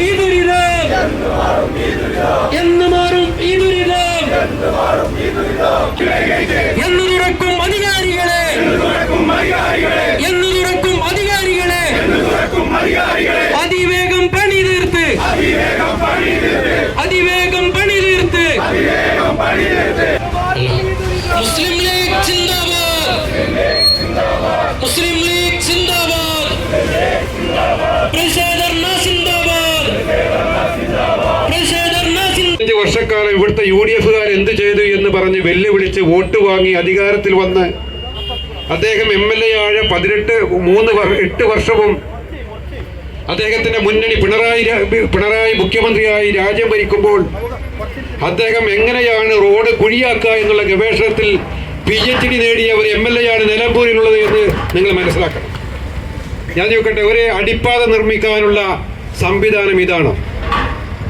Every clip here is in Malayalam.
ഈ ദുരിതം എന്ന് മാറും ഈ ദുരിതം എന്ന് തുറക്കും അധികാരികളെ. എന്ന് തുറക്കും അധികാരികളെ. അതിവേഗം പണി തീർത്ത്. അതിവേഗം പണി തീർത്ത്. അതിവേഗം പണി സിന്ദാബാദ് മുസ്ലിം ലീഗ് സിന്ദാബാദ് മുസ്ലിം ലീഗ് സിന്ദാബാദ് അഞ്ച് വർഷക്കാലം ഇവിടുത്തെ യു ഡി എഫുകാർ എന്ത് ചെയ്തു എന്ന് പറഞ്ഞ് വെല്ലുവിളിച്ച് വോട്ട് വാങ്ങി അധികാരത്തിൽ വന്ന് അദ്ദേഹം എം എൽ എ ആയ പതിനെട്ട് മൂന്ന് എട്ട് വർഷവും അദ്ദേഹത്തിന്റെ മുന്നണി പിണറായി പിണറായി മുഖ്യമന്ത്രിയായി രാജ്യം ഭരിക്കുമ്പോൾ അദ്ദേഹം എങ്ങനെയാണ് റോഡ് കുഴിയാക്കുക എന്നുള്ള ഗവേഷണത്തിൽ പി എച്ച് ഡി നേടിയ ഒരു എം എൽ എ ആണ് നിലമ്പൂരിലുള്ളത് എന്ന് നിങ്ങൾ മനസ്സിലാക്കണം. ഞാൻ നോക്കട്ടെ ഒരു അടിപ്പാത നിർമ്മിക്കാനുള്ള സംവിധാനം ഇതാണ്?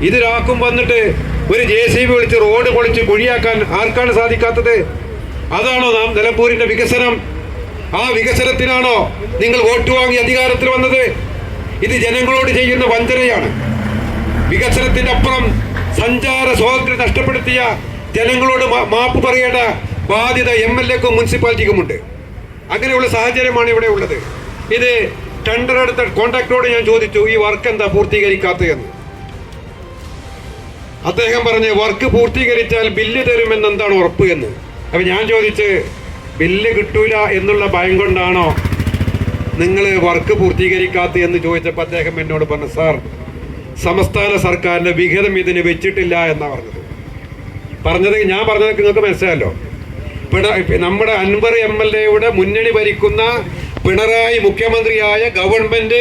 ഇതിലാക്കും വന്നിട്ട് ഒരു ജെ സി ബി വിളിച്ച് റോഡ് പൊളിച്ച് കുഴിയാക്കാൻ ആർക്കാണ് സാധിക്കാത്തത്? അതാണോ നാം നിലമ്പൂരിന്റെ വികസനം? ആ വികസനത്തിനാണോ നിങ്ങൾ വോട്ട് വാങ്ങി അധികാരത്തിൽ വന്നത്? ഇത് ജനങ്ങളോട് ചെയ്യുന്ന വഞ്ചനയാണ്. വികസനത്തിന്റെ അപ്പുറം സഞ്ചാര സ്വാതന്ത്ര്യം നഷ്ടപ്പെടുത്തിയ ജനങ്ങളോട് മാപ്പ് പറയേണ്ട ബാധ്യത എം എൽ എക്കും മുനിസിപ്പാലിറ്റിക്കുമുണ്ട്. അങ്ങനെയുള്ള സാഹചര്യമാണ് ഇവിടെ ഉള്ളത്. ഇത് ടെൻഡർ എടുത്ത കോൺട്രാക്ടറോട് ഞാൻ ചോദിച്ചു ഈ വർക്ക് എന്താ പൂർത്തീകരിക്കാത്തതെന്ന്? അദ്ദേഹം പറഞ്ഞ് വർക്ക് പൂർത്തീകരിച്ചാൽ ബില്ല് തരുമെന്ന് എന്താണ് ഉറപ്പ് എന്ന്? അപ്പം ഞാൻ ചോദിച്ച് ബില്ല് കിട്ടൂല എന്നുള്ള ഭയം കൊണ്ടാണോ നിങ്ങൾ വർക്ക് പൂർത്തീകരിക്കാത്ത എന്ന് ചോദിച്ചപ്പോൾ അദ്ദേഹം എന്നോട് പറഞ്ഞു സാർ സംസ്ഥാന സർക്കാരിന്റെ വിഹിതം ഇതിന് വെച്ചിട്ടില്ല എന്നാണ് പറഞ്ഞത്. പറഞ്ഞത് ഞാൻ പറഞ്ഞത് നിങ്ങൾക്ക് മനസ്സിലായല്ലോ. നമ്മുടെ അൻവർ എം എൽ എയുടെ മുന്നണി ഭരിക്കുന്ന പിണറായി മുഖ്യമന്ത്രിയായ ഗവൺമെന്റ്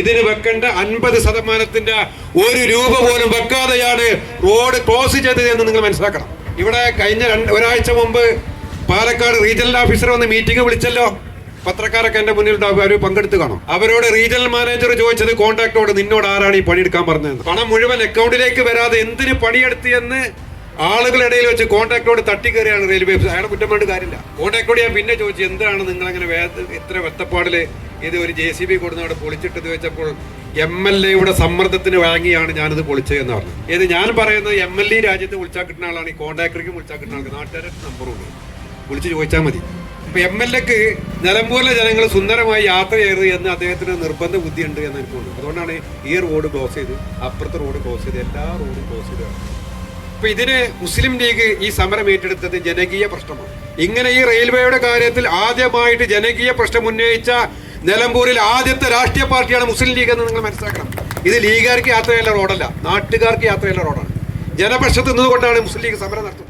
ഇതിന് വെക്കേണ്ട അൻപത് ശതമാനത്തിന്റെ ഒരു രൂപ പോലും വെക്കാതെയാണ് റോഡ് ക്ലോസ് ചെയ്തത് എന്ന് നിങ്ങൾ മനസ്സിലാക്കണം. ഇവിടെ കഴിഞ്ഞ ഒരാഴ്ച മുമ്പ് പാലക്കാട് റീജിയണൽ ഓഫീസർ വന്ന് മീറ്റിംഗ് വിളിച്ചല്ലോ. പത്രക്കാരൊക്കെ എന്റെ മുന്നിൽ ഉണ്ടാവുക അവർ പങ്കെടുത്ത് കാണും. അവരോട് റീജിയണൽ മാനേജർ ചോദിച്ചത് കോൺട്രാക്ടോട് നിന്നോട് ആരാണ് ഈ പണിയെടുക്കാൻ പറഞ്ഞത് പണം മുഴുവൻ അക്കൗണ്ടിലേക്ക് വരാതെ എന്തിന് പണിയെടുത്തിയെന്ന് ആളുകളിടയിൽ വെച്ച് കോൺട്രാക്ടോട് തട്ടിക്കയറിയാണ് റെയിൽവേ അയാളെ കുറ്റം വേണ്ട കാര്യമില്ല. കോൺട്രാക്ടോട് ഞാൻ പിന്നെ ചോദിച്ചു എന്താണ് നിങ്ങൾ അങ്ങനെ ഇത്ര വെത്തപ്പാടിൽ ഇത് ഒരു ജെ സി ബി കൊടുന്ന് അവിടെ പൊളിച്ചിട്ടത്? വെച്ചപ്പോൾ എം എൽ എയുടെ സമ്മർദ്ദത്തിന് വാങ്ങിയാണ് ഞാനിത് പൊളിച്ചതെന്ന് പറഞ്ഞു ഇത് ഞാൻ പറയുന്നത് എം എൽ എ രാജ്യത്ത് വിളിച്ചാൽ കിട്ടുന്ന ആളാണ്. ഈ കോൺട്രാക്ടർക്ക് വിളിച്ചാൽ കിട്ടുന്ന ആൾക്ക് നാട്ടുകാരുടെ നമ്പറുണ്ട് വിളിച്ച് ചോദിച്ചാൽ മതി. ഇപ്പൊ എം എൽ എക്ക് നിലമ്പൂരിലെ ജനങ്ങൾ സുന്ദരമായി യാത്ര ചെയ്യരുത് എന്ന് അദ്ദേഹത്തിന് നിർബന്ധ ബുദ്ധിയുണ്ട് എന്ന് എനിക്ക് തോന്നുന്നു. അതുകൊണ്ടാണ് ഈ റോഡ് ക്ലോസ് ചെയ്ത് അപ്പുറത്തെ റോഡ് ക്ലോസ് ചെയ്ത് എല്ലാ റോഡും ക്ലോസ് ചെയ്ത് അപ്പൊ ഇതിന് മുസ്ലിം ലീഗ് ഈ സമരം ഏറ്റെടുത്തത് ജനകീയ പ്രശ്നമാണ്. ഇങ്ങനെ ഈ റെയിൽവേയുടെ കാര്യത്തിൽ ആദ്യമായിട്ട് ജനകീയ പ്രശ്നം ഉന്നയിച്ച നിലമ്പൂരിൽ ആദ്യത്തെ രാഷ്ട്രീയ പാർട്ടിയാണ് മുസ്ലിം ലീഗ് എന്ന് നിങ്ങൾ മനസ്സിലാക്കണം. ഇത് ലീഗുകാർക്ക് യാത്രയുള്ള റോഡല്ല നാട്ടുകാർക്ക് യാത്രയുള്ള റോഡാണ്. ജനപക്ഷത്ത് നിന്നുകൊണ്ടാണ് മുസ്ലിം ലീഗ് സമരം നടത്തുന്നത്.